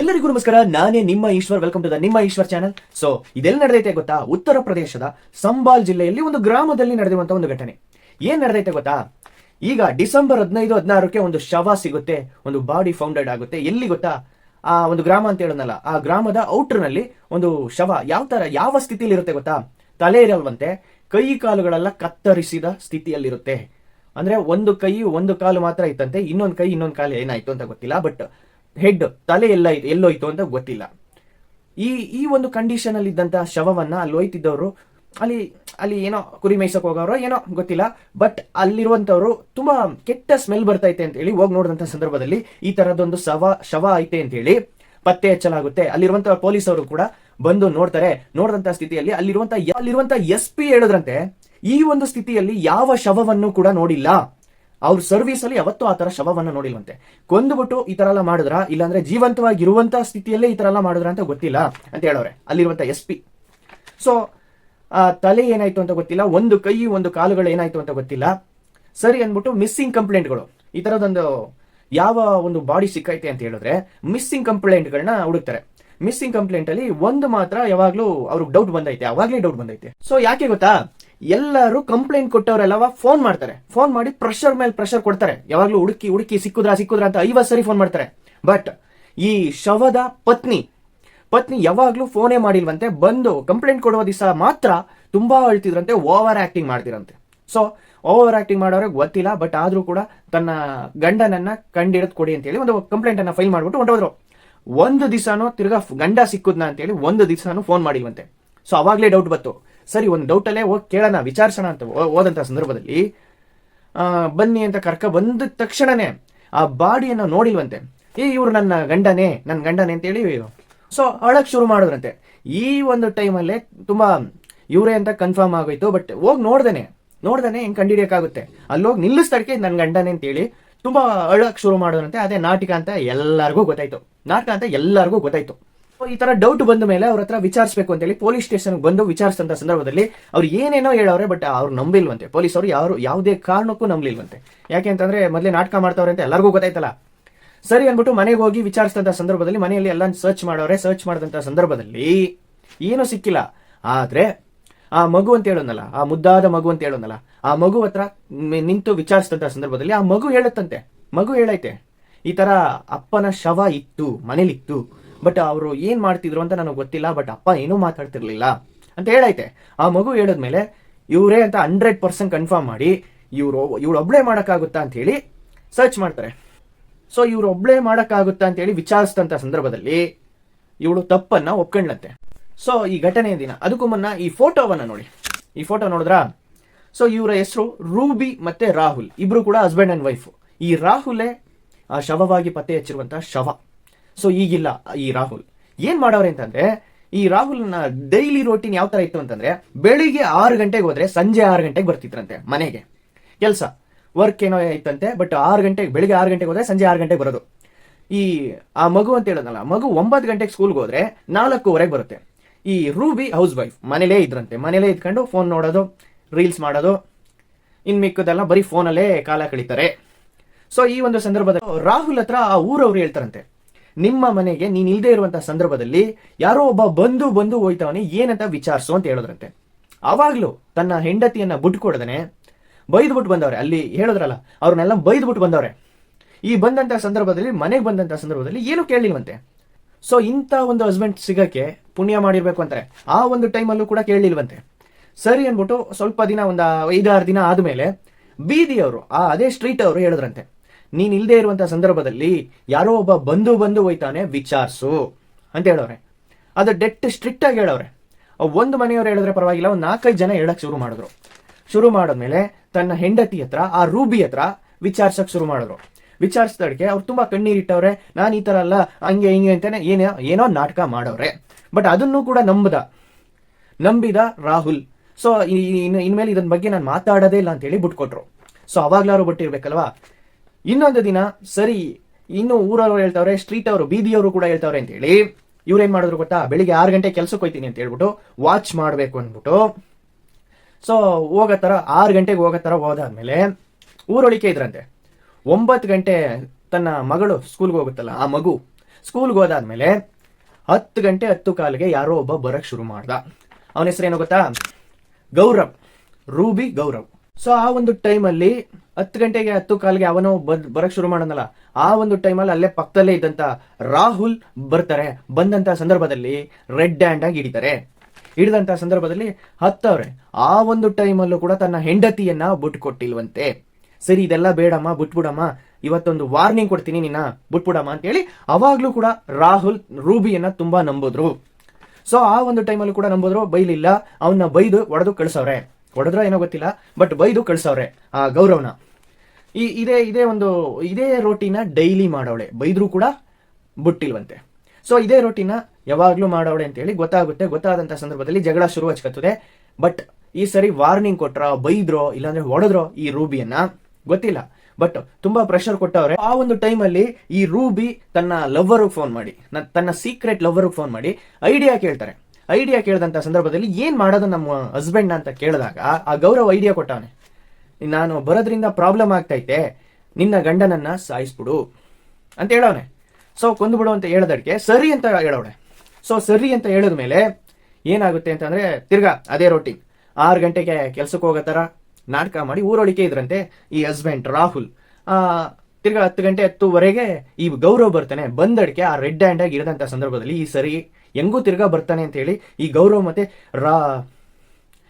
ಎಲ್ಲರಿಗೂ ನಮಸ್ಕಾರ. ನಾನೇ ನಿಮ್ಮ ಈಶ್ವರ್. ವೆಲ್ಕಮ್ ಟು ದ ನಿಮ್ಮ ಈಶ್ವರ್ ಚಾನಲ್ ಸೊ ಇದೆಲ್ಲ ನಡೆದೈತೆ ಗೊತ್ತಾ? ಉತ್ತರ ಪ್ರದೇಶದ ಸಂಬಾಲ್ ಜಿಲ್ಲೆಯಲ್ಲಿ ಒಂದು ಗ್ರಾಮದಲ್ಲಿ ನಡೆದಿರುವಂತಹ ಒಂದು ಘಟನೆ. ಏನ್ ನಡೆದೈತೆ ಗೊತ್ತಾ? ಈಗ ಡಿಸೆಂಬರ್ ಹದಿನೈದು, ಹದಿನಾರಕ್ಕೆ ಒಂದು ಶವ ಸಿಗುತ್ತೆ. ಒಂದು ಬಾಡಿ ಫೌಂಡೆಡ್ ಆಗುತ್ತೆ. ಎಲ್ಲಿ ಗೊತ್ತಾ? ಆ ಒಂದು ಗ್ರಾಮ ಅಂತ ಹೇಳೋದಲ್ಲ ಆ ಗ್ರಾಮದ ಔಟರ್ನಲ್ಲಿ ಒಂದು ಶವ ಯಾವ ತರ, ಯಾವ ಸ್ಥಿತಿಯಲ್ಲಿ ಇರುತ್ತೆ ಗೊತ್ತಾ? ತಲೆ ಇರಲ್ವಂತೆ. ಕೈ ಕಾಲುಗಳೆಲ್ಲ ಕತ್ತರಿಸಿದ ಸ್ಥಿತಿಯಲ್ಲಿರುತ್ತೆ. ಅಂದ್ರೆ ಒಂದು ಕೈ ಒಂದು ಕಾಲು ಮಾತ್ರ ಇತ್ತಂತೆ. ಇನ್ನೊಂದು ಕೈ, ಇನ್ನೊಂದು ಕಾಲು ಏನಾಯ್ತು ಅಂತ ಗೊತ್ತಿಲ್ಲ. ಬಟ್ ಹೆಡ್ ತಲೆ ಎಲ್ಲ ಎಲ್ಲೋಯ್ತು ಅಂತ ಗೊತ್ತಿಲ್ಲ. ಈ ಈ ಒಂದು ಕಂಡೀಷನ್ ಅಲ್ಲಿ ಇದ್ದಂತ ಶವವನ್ನ ಅಲ್ಲಿ ಹೋಯ್ತಿದ್ದವರು, ಅಲ್ಲಿ ಅಲ್ಲಿ ಏನೋ ಕುರಿ ಮೇಯ್ಸಕ್ ಹೋಗೋರು ಏನೋ ಗೊತ್ತಿಲ್ಲ ಬಟ್ ಅಲ್ಲಿರುವಂತವ್ರು ತುಂಬಾ ಕೆಟ್ಟ ಸ್ಮೆಲ್ ಬರ್ತೈತೆ ಅಂತ ಹೇಳಿ ಹೋಗಿ ನೋಡಿದಂತ ಸಂದರ್ಭದಲ್ಲಿ ಈ ತರದೊಂದು ಶವ ಶವ ಐತೆ ಅಂತ ಹೇಳಿ ಪತ್ತೆ ಹಚ್ಚಲಾಗುತ್ತೆ. ಅಲ್ಲಿರುವಂತ ಪೊಲೀಸ್ ಅವರು ಕೂಡ ಬಂದು ನೋಡ್ತಾರೆ. ನೋಡಿದಂತ ಸ್ಥಿತಿಯಲ್ಲಿ ಅಲ್ಲಿರುವಂತ ಅಲ್ಲಿರುವಂತ ಎಸ್ ಪಿ ಹೇಳಿದ್ರಂತೆ, ಈ ಒಂದು ಸ್ಥಿತಿಯಲ್ಲಿ ಯಾವ ಶವವನ್ನು ಕೂಡ ನೋಡಿಲ್ಲ. ಅವ್ರ ಸರ್ವಿಸ್ ಅಲ್ಲಿ ಯಾವತ್ತೂ ಆ ತರ ಶವವನ್ನ ನೋಡಿಲ್ವಂತೆ. ಕೊಂದುಬಿಟ್ಟು ಈ ತರ ಎಲ್ಲ ಮಾಡಿದ್ರ? ಇಲ್ಲಾಂದ್ರೆ ಜೀವಂತವಾಗಿರುವಂತ ಸ್ಥಿತಿಯಲ್ಲೇ ಈ ತರ ಎಲ್ಲ ಮಾಡಿದ್ರ ಅಂತ ಗೊತ್ತಿಲ್ಲ ಅಂತ ಹೇಳೋರೆ ಅಲ್ಲಿರುವಂತ ಎಸ್ ಪಿ ಸೊ ತಲೆ ಏನಾಯ್ತು ಅಂತ ಗೊತ್ತಿಲ್ಲ, ಒಂದು ಕೈ, ಒಂದು ಕಾಲುಗಳು ಏನಾಯ್ತು ಅಂತ ಗೊತ್ತಿಲ್ಲ. ಸರಿ ಅಂದ್ಬಿಟ್ಟು ಮಿಸ್ಸಿಂಗ್ ಕಂಪ್ಲೇಂಟ್ಗಳು ಈ ತರದೊಂದು ಯಾವ ಒಂದು ಬಾಡಿ ಸಿಕ್ಕೈತೆ ಅಂತ ಹೇಳಿದ್ರೆ ಮಿಸ್ಸಿಂಗ್ ಕಂಪ್ಲೇಂಟ್ಗಳನ್ನ ಹುಡುಕ್ತಾರೆ. ಮಿಸ್ಸಿಂಗ್ ಕಂಪ್ಲೇಂಟ್ ಅಲ್ಲಿ ಒಂದು ಮಾತ್ರ ಯಾವಾಗ್ಲೂ ಅವ್ರಿಗೆ ಡೌಟ್ ಬಂದೈತೆ, ಅವಾಗ್ಲೇ ಡೌಟ್ ಬಂದೈತೆ. ಸೊ ಯಾಕೆ ಗೊತ್ತಾ? ಎಲ್ಲರೂ ಕಂಪ್ಲೇಂಟ್ ಕೊಟ್ಟವರೆಲ್ಲವ ಫೋನ್ ಮಾಡ್ತಾರೆ. ಫೋನ್ ಮಾಡಿ ಪ್ರೆಷರ್ ಮೇಲೆ ಪ್ರೆಷರ್ ಕೊಡ್ತಾರೆ. ಯಾವಾಗಲೂ ಹುಡುಕಿ ಹುಡುಕಿ ಸಿಕ್ಕುದ್ರ ಸಿಕ್ಕುದ್ರ ಅಂತ ಐವತ್ತು ಸರಿ ಫೋನ್ ಮಾಡ್ತಾರೆ. ಬಟ್ ಈ ಶವದ ಪತ್ನಿ ಪತ್ನಿ ಯಾವಾಗಲೂ ಫೋನೇ ಮಾಡಿಲ್ವಂತೆ, ಬಂದು ಕಂಪ್ಲೇಂಟ್ ಕೊಡುವ ದಿವಸ ಮಾತ್ರ ತುಂಬಾ ಅಳ್ತಿದ್ರಂತೆ ಓವರ್ ಆಕ್ಟಿಂಗ್ ಮಾಡ್ತಿರಂತೆ. ಸೊ ಓವರ್ ಆಕ್ಟಿಂಗ್ ಮಾಡೋರಿಗೆ ಗೊತ್ತಿಲ್ಲ ಬಟ್ ಆದ್ರೂ ಕೂಡ ತನ್ನ ಗಂಡನನ್ನ ಕಂಡಿಡದ್ ಕೊಡಿ ಅಂತ ಹೇಳಿ ಒಂದು ಕಂಪ್ಲೇಂಟ್ ಅನ್ನ ಫೈಲ್ ಮಾಡ್ಬಿಟ್ಟು ಹೊಂಟೋದ್ರು. ಒಂದು ದಿವಸನೂ ತಿರ್ಗಾ ಗಂಡ ಸಿಕ್ಕುದ್ನ ಅಂತ ಹೇಳಿ ಒಂದು ದಿವಸನೂ ಫೋನ್ ಮಾಡಿಲ್ವಂತೆ. ಸೊ ಅವಾಗ್ಲೇ ಡೌಟ್ ಬಂತು. ಸರಿ, ಒಂದು ಡೌಟಲ್ಲೇ ಹೋಗಿ ಕೇಳೋಣ, ವಿಚಾರಿಸೋಣ ಅಂತ ಹೋದಂಥ ಸಂದರ್ಭದಲ್ಲಿ ಬನ್ನಿ ಅಂತ ಕರ್ಕ ಬಂದ ತಕ್ಷಣನೇ ಆ ಬಾಡಿಯನ್ನು ನೋಡಿಲ್ವಂತೆ. ಏ, ಇವ್ರು ನನ್ನ ಗಂಡನೇ ನನ್ನ ಗಂಡನೇ ಅಂತೇಳಿ ಸೊ ಅಳಕ್ಕೆ ಶುರು ಮಾಡಿದ್ರಂತೆ. ಈ ಒಂದು ಟೈಮಲ್ಲೇ ತುಂಬಾ ಇವರೇ ಅಂತ ಕನ್ಫರ್ಮ್ ಆಗೋಯ್ತು ಬಟ್ ಹೋಗಿ ನೋಡ್ದೇನೆ. ನೋಡ್ದೇನೆ ಹೆಂಗ್ ಕಂಡಿಡಿಯಕ್ಕಾಗುತ್ತೆ. ಅಲ್ಲಿ ಹೋಗಿ ನಿಲ್ಲಿಸ್ತಾಡ್ಕೆ ನನ್ನ ಗಂಡನೇ ಅಂತೇಳಿ ತುಂಬಾ ಅಳಕ್ಕೆ ಶುರು ಮಾಡಿದ್ರಂತೆ. ಅದೇ ನಾಟಕ ಅಂತ ಎಲ್ಲರಿಗೂ ಗೊತ್ತಾಯ್ತು. ನಾಟಕ ಅಂತ ಎಲ್ಲರಿಗೂ ಗೊತ್ತಾಯ್ತು. ಈ ತರ ಡೌಟ್ ಬಂದ ಮೇಲೆ ಅವ್ರ ಹತ್ರ ವಿಚಾರಿಸಬೇಕು ಅಂತೇಳಿ ಪೊಲೀಸ್ ಸ್ಟೇಷನ್ ಬಂದು ವಿಚಾರಿಸಿದಂತ ಸಂದರ್ಭದಲ್ಲಿ ಅವ್ರು ಏನೇನೋ ಹೇಳವ್ರೆ ಬಟ್ ಅವ್ರು ನಂಬಿಲ್ವಂತೆ. ಪೊಲೀಸ್ ಅವರು ಯಾರು, ಯಾವುದೇ ಕಾರಣಕ್ಕೂ ನಂಬಲಿಲ್ವಂತೆ. ಯಾಕೆ ಅಂತಂದ್ರೆ ಮೊದಲೇ ನಾಟಕ ಮಾಡ್ತಾವ್ರೆ ಅಂತ ಎಲ್ಲರಿಗೂ ಗೊತ್ತಾಯ್ತಲ್ಲ. ಸರಿ ಅಂದ್ಬಿಟ್ಟು ಮನೆಗೆ ಹೋಗಿ ವಿಚಾರಿಸಿದಂತ ಸಂದರ್ಭದಲ್ಲಿ ಮನೆಯಲ್ಲಿ ಎಲ್ಲ ಸರ್ಚ್ ಮಾಡವ್ರೆ ಸರ್ಚ್ ಮಾಡಿದಂತ ಸಂದರ್ಭದಲ್ಲಿ ಏನೂ ಸಿಕ್ಕಿಲ್ಲ. ಆದ್ರೆ ಆ ಮಗು ಅಂತ ಹೇಳೋನಲ್ಲ, ಆ ಮುದ್ದಾದ ಮಗು ಅಂತ ಹೇಳೋನಲ್ಲ, ಆ ಮಗು ಹತ್ರ ನಿಂತು ವಿಚಾರಿಸಿದಂತ ಸಂದರ್ಭದಲ್ಲಿ ಆ ಮಗು ಹೇಳುತ್ತಂತೆ. ಮಗು ಹೇಳೈತೆ, ಈ ತರ ಅಪ್ಪನ ಶವ ಇತ್ತು, ಮನೇಲಿತ್ತು. ಬಟ್ ಅವರು ಏನ್ ಮಾಡ್ತಿದ್ರು ಅಂತ ನನಗೆ ಗೊತ್ತಿಲ್ಲ ಬಟ್ ಅಪ್ಪ ಏನೂ ಮಾತಾಡ್ತಿರ್ಲಿಲ್ಲ. ಅಂತ ಹೇಳೈತೆ. ಆ ಮಗು ಹೇಳಿದ್ಮೇಲೆ, ಇವರೇ ಅಂತ ಹಂಡ್ರೆಡ್ ಪರ್ಸೆಂಟ್ ಕನ್ಫರ್ಮ್ ಮಾಡಿ, ಇವ್ರು ಇವ್ಳು ಒಬ್ಳೆ ಮಾಡೋಕ್ಕಾಗುತ್ತಾ ಅಂತ ಹೇಳಿ ಸರ್ಚ್ ಮಾಡ್ತಾರೆ. ಸೊ ಇವ್ರು ಒಬ್ಳೆ ಮಾಡೋಕ್ಕಾಗುತ್ತಾ ಅಂತ ಹೇಳಿ ವಿಚಾರಿಸಿದಂತ ಸಂದರ್ಭದಲ್ಲಿ ಇವಳು ತಪ್ಪನ್ನ ಒಪ್ಕೊಂಡ್ಲಂತೆ ಸೊ ಈ ಘಟನೆಯ ದಿನ, ಅದಕ್ಕೂ ಮುನ್ನ ಈ ಫೋಟೋವನ್ನ ನೋಡಿ. ಈ ಫೋಟೋ ನೋಡಿದ್ರಾ? ಸೊ ಇವರ ಹೆಸರು ರೂಬಿ ಮತ್ತೆ ರಾಹುಲ್. ಇಬ್ರು ಕೂಡ ಹಸ್ಬೆಂಡ್ ಅಂಡ್ ವೈಫ್ ಈ ರಾಹುಲೇ ಆ ಶವವಾಗಿ ಪತ್ತೆ ಹಚ್ಚಿರುವಂತಹ ಶವ. ಸೊ ಈಗಿಲ್ಲ ಈ ರಾಹುಲ್. ಏನ್ ಮಾಡೋರೆ ಅಂತಂದ್ರೆ, ಈ ರಾಹುಲ್ನ ಡೈಲಿ ರೋಟೀನ್ ಯಾವ ತರ ಇತ್ತು ಅಂತಂದ್ರೆ, ಬೆಳಿಗ್ಗೆ ಆರು ಗಂಟೆಗೆ ಹೋದ್ರೆ ಸಂಜೆ ಆರು ಗಂಟೆಗೆ ಬರ್ತಿದ್ರಂತೆ ಮನೆಗೆ. ಕೆಲಸ. ವರ್ಕ್ ಏನೋ ಇತ್ತಂತೆ ಬಟ್ ಆರು ಗಂಟೆಗೆ, ಬೆಳಿಗ್ಗೆ ಆರು ಗಂಟೆಗೆ ಹೋದ್ರೆ ಸಂಜೆ ಆರು ಗಂಟೆಗೆ ಬರೋದು. ಈ, ಆ ಮಗು ಅಂತ ಹೇಳೋದಲ್ಲ, ಮಗು ಒಂಬತ್ತು ಗಂಟೆಗೆ ಸ್ಕೂಲ್ಗೆ ಹೋದ್ರೆ ನಾಲ್ಕೂವರೆಗೆ ಬರುತ್ತೆ. ಈ ರೂಬಿ ಹೌಸ್ ವೈಫ್ ಮನೇಲೇ ಇದ್ರಂತೆ. ಮನೇಲೇ ಇದ್ಕೊಂಡು ಫೋನ್ ನೋಡೋದು ರೀಲ್ಸ್ ಮಾಡೋದು, ಇನ್ ಮಿಕ್ಕದೆಲ್ಲ ಬರೀ ಫೋನಲ್ಲೇ ಕಾಲ ಕಳೀತಾರೆ. ಸೊ ಈ ಒಂದು ಸಂದರ್ಭದಲ್ಲಿ ರಾಹುಲ್ ಹತ್ರ ಆ ಊರವ್ರು ಹೇಳ್ತಾರಂತೆ ನಿಮ್ಮ ಮನೆಗೆ ನೀನ್ ಇಲ್ಲದೆ ಇರುವಂತಹ ಸಂದರ್ಭದಲ್ಲಿ ಯಾರೋ ಒಬ್ಬ ಬಂದು ಬಂದು ಹೋಯ್ತವನೇ, ಏನಂತ ವಿಚಾರಿಸು ಅಂತ ಹೇಳೋದ್ರಂತೆ. ಅವಾಗ್ಲೂ ತನ್ನ ಹೆಂಡತಿಯನ್ನ ಬಿಟ್ಕೊಡದನೆ ಬೈದ್ಬಿಟ್ಟು ಬಂದವ್ರೆ. ಅಲ್ಲಿ ಹೇಳೋದ್ರಲ್ಲ, ಅವ್ರನ್ನೆಲ್ಲ ಬೈದ್ಬಿಟ್ಟು ಬಂದವ್ರೆ. ಈ ಬಂದಂತಹ ಸಂದರ್ಭದಲ್ಲಿ, ಮನೆಗೆ ಬಂದಂತಹ ಸಂದರ್ಭದಲ್ಲಿ ಏನು ಕೇಳಿಲ್ವಂತೆ ಸೊ ಇಂಥ ಒಂದು ಹಸ್ಬೆಂಡ್ ಸಿಗಕ್ಕೆ ಪುಣ್ಯ ಮಾಡಿರ್ಬೇಕು ಅಂತಾರೆ. ಆ ಒಂದು ಟೈಮಲ್ಲೂ ಕೂಡ ಕೇಳಿಲ್ವಂತೆ ಸರಿ ಅಂದ್ಬಿಟ್ಟು ಸ್ವಲ್ಪ ದಿನ, ಒಂದು ಐದಾರು ದಿನ ಆದಮೇಲೆ ಬೀದಿಯವರು, ಆ ಅದೇ ಸ್ಟ್ರೀಟ್ ಅವರು ಹೇಳಿದ್ರಂತೆ. ನೀನ್ ಇಲ್ದೇ ಇರುವಂತ ಸಂದರ್ಭದಲ್ಲಿ ಯಾರೋ ಒಬ್ಬ ಬಂದು ಬಂದು ಹೋಯ್ತಾನೆ, ವಿಚಾರಿಸು ಅಂತ ಹೇಳೋರೆ. ಅದು ಡೆಟ್ ಸ್ಟ್ರಿಕ್ಟ್ ಆಗಿ ಹೇಳೋರೆ. ಒಂದು ಮನೆಯವ್ರು ಹೇಳಿದ್ರೆ ಪರವಾಗಿಲ್ಲ, ಒಂದು ನಾಲ್ಕೈದು ಜನ ಹೇಳಕ್ ಶುರು ಮಾಡಿದ್ರು. ಶುರು ಮಾಡಿದ್ಮೇಲೆ ತನ್ನ ಹೆಂಡತಿ ಹತ್ರ, ಆ ರೂಬಿ ಹತ್ರ ವಿಚಾರ್ಸಕ್ ಶುರು ಮಾಡಿದ್ರು. ವಿಚಾರಿಸಿದಕ್ಕೆ ಅವ್ರು ತುಂಬಾ ಕಣ್ಣೀರಿಟ್ಟವ್ರೆ ನಾನು ಈ ತರ ಅಲ್ಲ, ಹಂಗೆ ಹಿಂಗೆ ಅಂತಾನೆ ಏನೋ ಏನೋ ನಾಟಕ ಮಾಡವ್ರೆ ಬಟ್ ಅದನ್ನು ಕೂಡ ನಂಬದ, ನಂಬಿದ ರಾಹುಲ್. ಸೊ ಇನ್ಮೇಲೆ ಇದನ್ ಬಗ್ಗೆ ನಾನು ಮಾತಾಡೋದೇ ಇಲ್ಲ ಅಂತ ಹೇಳಿ ಬಿಟ್ಕೊಟ್ರು. ಸೊ ಅವಾಗ್ಲಾರು ಬಿಟ್ಟಿರ್ಬೇಕಲ್ವಾ? ಇನ್ನೊಂದು ದಿನ ಸರಿ, ಇನ್ನು ಊರವರು ಹೇಳ್ತಾವ್ರೆ ಸ್ಟ್ರೀಟ್ ಅವರು, ಬೀದಿಯವರು ಕೂಡ ಹೇಳ್ತಾವ್ರೆ ಅಂತ ಹೇಳಿ, ಇವ್ರೇನ್ ಮಾಡಿದ್ರು ಗೊತ್ತಾ? ಬೆಳಿಗ್ಗೆ ಆರು ಗಂಟೆ ಕೆಲ್ಸಕ್ಕೆ ಹೋಯ್ತೀನಿ ಅಂತ ಹೇಳ್ಬಿಟ್ಟು ವಾಚ್ ಮಾಡ್ಬೇಕು ಅಂದ್ಬಿಟ್ಟು ಸೊ ಹೋಗೋ ಥರ, ಆರು ಗಂಟೆಗೆ ಹೋಗೋ ಥರ ಹೋದಾದ್ಮೇಲೆ ಊರೊಳಿಕೆ ಇದ್ರಂತೆ. ಒಂಬತ್ತು ಗಂಟೆ ತನ್ನ ಮಗಳು ಸ್ಕೂಲ್ಗೆ ಹೋಗುತ್ತಲ್ಲ, ಆ ಮಗು ಸ್ಕೂಲ್ಗೆ ಹೋದಾದ್ಮೇಲೆ ಹತ್ತು ಗಂಟೆ ಹತ್ತು ಕಾಲಿಗೆ ಯಾರೋ ಒಬ್ಬ ಬರಕ್ ಶುರು ಮಾಡ್ದ. ಅವನ ಹೆಸರೇನು ಗೊತ್ತಾ? ಗೌರವ್, ರೂಬಿ ಗೌರವ್. ಸೊ ಆ ಒಂದು ಟೈಮಲ್ಲಿ ಹತ್ತು ಗಂಟೆಗೆ ಹತ್ತು ಕಾಲಿಗೆ ಅವನು ಬದ್, ಬರಕ್ ಶುರು ಮಾಡೋಣಲ್ಲ ಆ ಒಂದು ಟೈಮಲ್ಲಿ ಅಲ್ಲೇ ಪಕ್ಕದಲ್ಲೇ ಇದ್ದಂತ ರಾಹುಲ್ ಬರ್ತಾರೆ. ಬಂದಂತ ಸಂದರ್ಭದಲ್ಲಿ ರೆಡ್ ಹ್ಯಾಂಡ್ ಆಗಿ ಹಿಡಿತಾರೆ. ಹಿಡಿದಂತ ಸಂದರ್ಭದಲ್ಲಿ ಹತ್ತವ್ರೆ, ಆ ಒಂದು ಟೈಮಲ್ಲೂ ಕೂಡ ತನ್ನ ಹೆಂಡತಿಯನ್ನ ಬಿಟ್ಕೊಟ್ಟಿಲ್ವಂತೆ. ಸರಿ, ಇದೆಲ್ಲ ಬೇಡಮ್ಮ, ಬಿಟ್ಬಿಡಮ್ಮ, ಇವತ್ತೊಂದು ವಾರ್ನಿಂಗ್ ಕೊಡ್ತೀನಿ ನಿನ್ನ, ಬಿಟ್ಬಿಡಮ್ಮ ಅಂತೇಳಿ ಅವಾಗ್ಲೂ ಕೂಡ ರಾಹುಲ್ ರೂಬಿಯನ್ನ ತುಂಬಾ ನಂಬಿದ್ರು. ಸೊ ಆ ಒಂದು ಟೈಮಲ್ಲೂ ಕೂಡ ನಂಬೋದ್ರು, ಬೈಲಿಲ್ಲ ಅವನ್ನ ಬೈದು ಒಡೆದು ಕಳ್ಸವ್ರೆ. ಹೊಡೆದ್ರ ಏನೋ ಗೊತ್ತಿಲ್ಲ ಬಟ್ ಬೈದು ಕಳ್ಸವ್ರೆ, ಆ ಗೌರವನ. ಈ, ಇದೇ ಇದೇ ಒಂದು, ಇದೇ ರೋಟಿನ ಡೈಲಿ ಮಾಡೋಳೆ ಬೈದ್ರು ಕೂಡ ಬುಟ್ಟಿಲ್ವಂತೆ. ಸೊ ಇದೇ ರೋಟಿನ ಯಾವಾಗ್ಲೂ ಅಂತ ಹೇಳಿ ಗೊತ್ತಾಗುತ್ತೆ. ಗೊತ್ತಾದಂತ ಸಂದರ್ಭದಲ್ಲಿ ಜಗಳ ಶುರು ಹಚ್ಕತ್ತದೆ ಬಟ್ ಈ ಸರಿ ವಾರ್ನಿಂಗ್ ಕೊಟ್ರ, ಬೈದ್ರೋ, ಇಲ್ಲಾಂದ್ರೆ ಹೊಡೆದ್ರೋ ಈ ರೂಬಿಯನ್ನ ಗೊತ್ತಿಲ್ಲ. ಬಟ್ ತುಂಬಾ ಪ್ರೆಷರ್ ಕೊಟ್ಟವ್ರೆ. ಆ ಒಂದು ಟೈಮಲ್ಲಿ ಈ ರೂಬಿ ತನ್ನ ಲವ್ವರ್ ಫೋನ್ ಮಾಡಿ ತನ್ನ ಸೀಕ್ರೆಟ್ ಲವ್ವರ್ ಫೋನ್ ಮಾಡಿ ಐಡಿಯಾ ಕೇಳ್ತಾರೆ. ಐಡಿಯಾ ಕೇಳಿದಂತ ಸಂದರ್ಭದಲ್ಲಿ ಏನು ಮಾಡೋದು ನಮ್ಮ ಹಸ್ಬೆಂಡ್ ಅಂತ ಕೇಳಿದಾಗ ಆ ಗೌರವ್ ಐಡಿಯಾ ಕೊಟ್ಟವನೆ. ನಾನು ಬರೋದ್ರಿಂದ ಪ್ರಾಬ್ಲಮ್ ಆಗ್ತೈತೆ ನಿನ್ನ ಗಂಡನನ್ನ ಸಾಯಿಸ್ಬಿಡು ಅಂತ ಹೇಳವನೆ. ಸೊ ಕೊಂದ್ಬಿಡು ಅಂತ ಹೇಳದಕ್ಕೆ ಸರಿ ಅಂತ ಹೇಳವಳೆ ಸೊ ಸರಿ ಅಂತ ಹೇಳಿದ ಮೇಲೆ ಏನಾಗುತ್ತೆ ಅಂತಂದರೆ ತಿರ್ಗಾ ಅದೇ ರೊಟ್ಟಿ ಆರು ಗಂಟೆಗೆ ಕೆಲ್ಸಕ್ಕೆ ಹೋಗೋ ಥರ ನಾಟಕ ಮಾಡಿ ಊರೊಳಿಕೆ ಇದ್ರಂತೆ ಈ ಹಸ್ಬೆಂಡ್ ರಾಹುಲ್. ತಿರ್ಗಾ ಹತ್ತು ಗಂಟೆ ಹತ್ತುವರೆಗೆ ಈ ಗೌರವ್ ಬರ್ತಾನೆ. ಬಂದಡಿಕೆ ಆ ರೆಡ್ ಹ್ಯಾಂಡ್ ಆಗಿ ಇರದಂತ ಸಂದರ್ಭದಲ್ಲಿ ಈ ಸರಿ ಹೆಂಗೂ ತಿರ್ಗಾ ಬರ್ತಾನೆ ಅಂತ ಹೇಳಿ ಈ ಗೌರವ್ ಮತ್ತೆ ರಾ,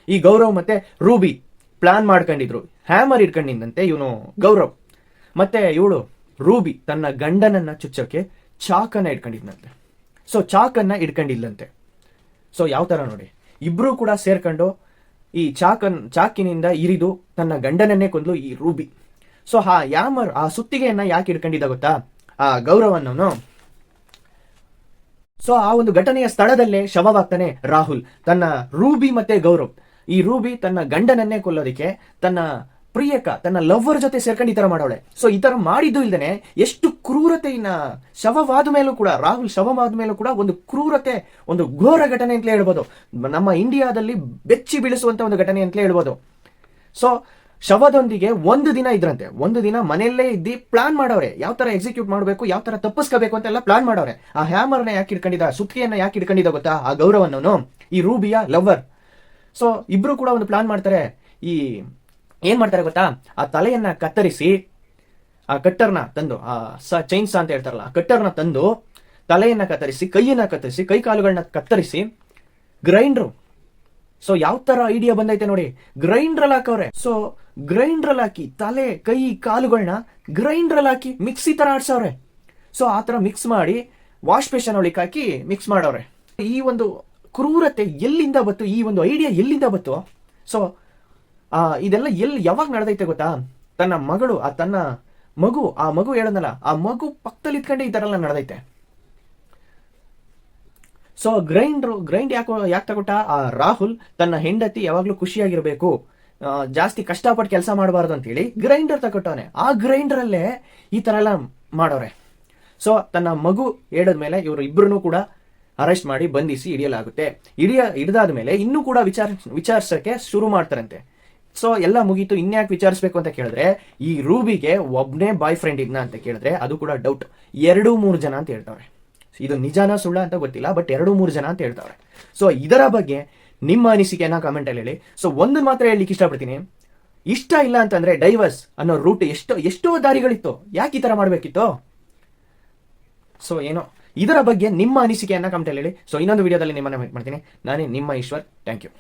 ಈ ಗೌರವ್ ಮತ್ತೆ ರೂಬಿ ಪ್ಲಾನ್ ಮಾಡ್ಕೊಂಡಿದ್ರು. ಹ್ಯಾಮರ್ ಇಟ್ಕೊಂಡಿದ್ದಂತೆ ಇವನು ಗೌರವ್. ಮತ್ತೆ ಇವಳು ರೂಬಿ ತನ್ನ ಗಂಡನನ್ನ ಚುಚ್ಚೋಕೆ ಚಾಕನ್ನ ಇಟ್ಕೊಂಡಿದ್ನಂತೆ ಸೊ ಚಾಕನ್ನ ಇಟ್ಕೊಂಡಿಲ್ಲಂತೆ ಸೊ ಯಾವ ತರ ನೋಡಿ. ಇಬ್ರು ಕೂಡ ಸೇರ್ಕೊಂಡು ಈ ಚಾಕನ್, ಚಾಕಿನಿಂದ ಇರಿದು ತನ್ನ ಗಂಡನನ್ನೇ ಕೊಂದ್ಲು ಈ ರೂಬಿ. ಸೊ ಆ ಯಾಮರ್ ಆ ಸುತ್ತಿಗೆಯನ್ನ ಯಾಕೆ ಇಟ್ಕೊಂಡಿದ್ದ ಗೊತ್ತಾ? ಆ ಗೌರವನ್ನವನು ಸೊ ಆ ಒಂದು ಘಟನೆಯ ಸ್ಥಳದಲ್ಲೇ ಶವವಾಗ್ತಾನೆ ರಾಹುಲ್, ತನ್ನ ರೂಬಿ ಮತ್ತೆ ಗೌರವ್. ಈ ರೂಬಿ ತನ್ನ ಗಂಡನನ್ನೇ ಕೊಲ್ಲೋದಿಕ್ಕೆ, ತನ್ನ ಪ್ರಿಯಕ, ತನ್ನ ಲವ್ವರ್ ಜೊತೆ ಸೇರ್ಕೊಂಡು ಈ ತರ ಮಾಡೋಳೆ. ಸೊ ಈ ತರ ಮಾಡಿದ್ದು ಇಲ್ದೇನೆ ಎಷ್ಟು ಕ್ರೂರತೆಯನ್ನ ಶವವಾದ ಮೇಲೂ ಕೂಡ, ರಾಹುಲ್ ಶವವಾದ ಮೇಲೂ ಕೂಡ ಒಂದು ಕ್ರೂರತೆ, ಒಂದು ಘೋರ ಘಟನೆ ಅಂತಲೇ ಹೇಳ್ಬೋದು. ನಮ್ಮ ಇಂಡಿಯಾದಲ್ಲಿ ಬೆಚ್ಚಿ ಬೀಳಿಸುವಂತ ಒಂದು ಘಟನೆ ಅಂತಲೇ ಹೇಳ್ಬೋದು. ಸೊ ಶವದೊಂದಿಗೆ ಒಂದು ದಿನ ಇದ್ರಂತೆ. ಒಂದು ದಿನ ಮನೆಯಲ್ಲೇ ಇದ್ದು ಪ್ಲಾನ್ ಮಾಡವ್ರೆ ಯಾವ ತರ ಎಕ್ಸಿಕ್ಯೂಟ್ ಮಾಡಬೇಕು, ಯಾವ ತರ ತಪ್ಪಿಸ್ಕೋಬೇಕು ಅಂತೆಲ್ಲ ಪ್ಲಾನ್ ಮಾಡವ್ರೆ ಆ ಹ್ಯಾಮರ್ನ ಯಾಕೆ ಇಟ್ಕೊಂಡಿದ್ದ ಸುತ್ತಿಯನ್ನ ಯಾಕೆ ಇಟ್ಕೊಂಡಿದ್ದ ಗೊತ್ತಾ? ಆ ಗೌರವನ್ನು ಈ ರೂಬಿಯ ಲವರ್ ಸೊ ಇಬ್ರು ಕೂಡ ಒಂದು ಪ್ಲಾನ್ ಮಾಡ್ತಾರೆ. ಈ ಏನ್ ಮಾಡ್ತಾರೆ ಗೊತ್ತಾ? ಆ ತಲೆಯನ್ನ ಕತ್ತರಿಸಿ, ಆ ಕಟ್ಟರ್ನ ತಂದು, ಆ ಚೈನ್ಸ್ ಅಂತ ಹೇಳ್ತಾರಲ್ಲ, ಆ ಕಟ್ಟರ್ನ ತಂದು ತಲೆಯನ್ನ ಕತ್ತರಿಸಿ, ಕೈಯನ್ನ ಕತ್ತರಿಸಿ, ಕೈ ಕಾಲುಗಳನ್ನ ಕತ್ತರಿಸಿ ಗ್ರೈಂಡ್ರು ಸೊ ಯಾವ ತರ ಐಡಿಯಾ ಬಂದೈತೆ ನೋಡಿ. ಗ್ರೈಂಡ್ರಲ್ಲಿ ಹಾಕವ್ರೆ. ಸೊ ಗ್ರೈಂಡ್ರಲ್ ಹಾಕಿ, ತಲೆ, ಕೈ ಕಾಲುಗಳನ್ನ ಗ್ರೈಂಡ್ರಲ್ಲಿ ಹಾಕಿ ಮಿಕ್ಸಿ ತರ ಆಡ್ಸವ್ರೆ. ಸೊ ಆ ತರ ಮಿಕ್ಸ್ ಮಾಡಿ ವಾಶ್ ಬೇಷನ್ ಒಳಗೆ ಹಾಕಿ ಮಿಕ್ಸ್ ಮಾಡವ್ರೆ. ಈ ಒಂದು ಕ್ರೂರತೆ ಎಲ್ಲಿಂದ ಬತ್ತು ಈ ಒಂದು ಐಡಿಯಾ ಎಲ್ಲಿಂದ ಬತ್ತು ಸೊ ಇದೆಲ್ಲ ಎಲ್ಲಿ ಯಾವಾಗ ನಡೆದೈತೆ ಗೊತ್ತಾ? ತನ್ನ ಮಗಳು, ಆ ತನ್ನ ಮಗು, ಆ ಮಗು ಹೇಳೋದಲ್ಲ, ಆ ಮಗು ಪಕ್ಕದಲ್ಲಿ ಇದ್ಕೊಂಡೆ ಈ ತರ ಎಲ್ಲ ನಡೆದೈತೆ. ಸೊ ಗ್ರೈಂಡ್ರು ಗ್ರೈಂಡ್ ಯಾಕೆ ಯಾಕೆ ತಗೊಟ್ಟ? ಆ ರಾಹುಲ್ ತನ್ನ ಹೆಂಡತಿ ಯಾವಾಗಲೂ ಖುಷಿಯಾಗಿರಬೇಕು. ಜಾಸ್ತಿ ಕಷ್ಟಪಟ್ಟು ಕೆಲಸ ಮಾಡಬಾರ್ದು ಅಂತೇಳಿ ಗ್ರೈಂಡರ್ ತಗೊಟ್ಟವನೆ. ಆ ಗ್ರೈಂಡರಲ್ಲೇ ಈ ತರ ಎಲ್ಲ ಮಾಡೋರೆ. ಸೊ ತನ್ನ ಮಗು ಹೇಳಿದ್ಮೇಲೆ ಇವರು ಇಬ್ಬರನ್ನು ಕೂಡ ಅರೆಸ್ಟ್ ಮಾಡಿ ಬಂಧಿಸಿ ಹಿಡಿಯಲಾಗುತ್ತೆ. ಹಿಡಿಯ ಹಿಡಿದಾದ ಮೇಲೆ ಇನ್ನೂ ಕೂಡ ವಿಚಾರ, ವಿಚಾರಿಸಕ್ಕೆ ಶುರು ಮಾಡ್ತಾರಂತೆ. ಸೊ ಎಲ್ಲ ಮುಗೀತು, ಇನ್ಯಾಕೆ ವಿಚಾರಿಸ್ಬೇಕು ಅಂತ ಕೇಳಿದ್ರೆ, ಈ ರೂಬಿಗೆ ಒಬ್ನೇ ಬಾಯ್ ಫ್ರೆಂಡ್ ಇದ್ನ ಅಂತ ಕೇಳಿದ್ರೆ ಅದು ಕೂಡ ಡೌಟ್ ಎರಡು ಮೂರು ಜನ ಅಂತ ಹೇಳ್ತಾವ್ರೆ. ಇದು ನಿಜಾನ ಸುಳ್ಳ ಅಂತ ಗೊತ್ತಿಲ್ಲ ಬಟ್ ಎರಡು ಮೂರು ಜನ ಅಂತ ಹೇಳ್ತಾವ್ರೆ. ಸೊ ಇದರ ಬಗ್ಗೆ ನಿಮ್ಮ ಅನಿಸಿಕೆಯನ್ನ ಕಾಮೆಂಟ್ ಅಲ್ಲಿ ಹೇಳಿ. ಸೊ ಒಂದು ಮಾತ್ರ ಹೇಳಲಿಕ್ಕೆ ಇಷ್ಟಪಡ್ತೀನಿ. ಇಷ್ಟ ಇಲ್ಲ ಅಂತಂದ್ರೆ ಡೈವರ್ಸ್ ಅನ್ನೋ ರೂಟ್ ಎಷ್ಟೋ ಎಷ್ಟೋ ದಾರಿಗಳಿತ್ತು. ಯಾಕೆ ಈ ತರ ಮಾಡ್ಬೇಕಿತ್ತು? ಸೊ ಏನೋ. ಇದರ ಬಗ್ಗೆ ನಿಮ್ಮ ಅನಿಸಿಕೆಯನ್ನ ಕಮೆಂಟ್ ಅಲ್ಲಿ ಹೇಳಿ. ಸೊ ಇನ್ನೊಂದು ವಿಡಿಯೋದಲ್ಲಿ ನಿಮ್ಮನ್ನ ಮೀಟ್ ಮಾಡ್ತೀನಿ. ನಾನೇ ನಿಮ್ಮ ಈಶ್ವರ್. Thank you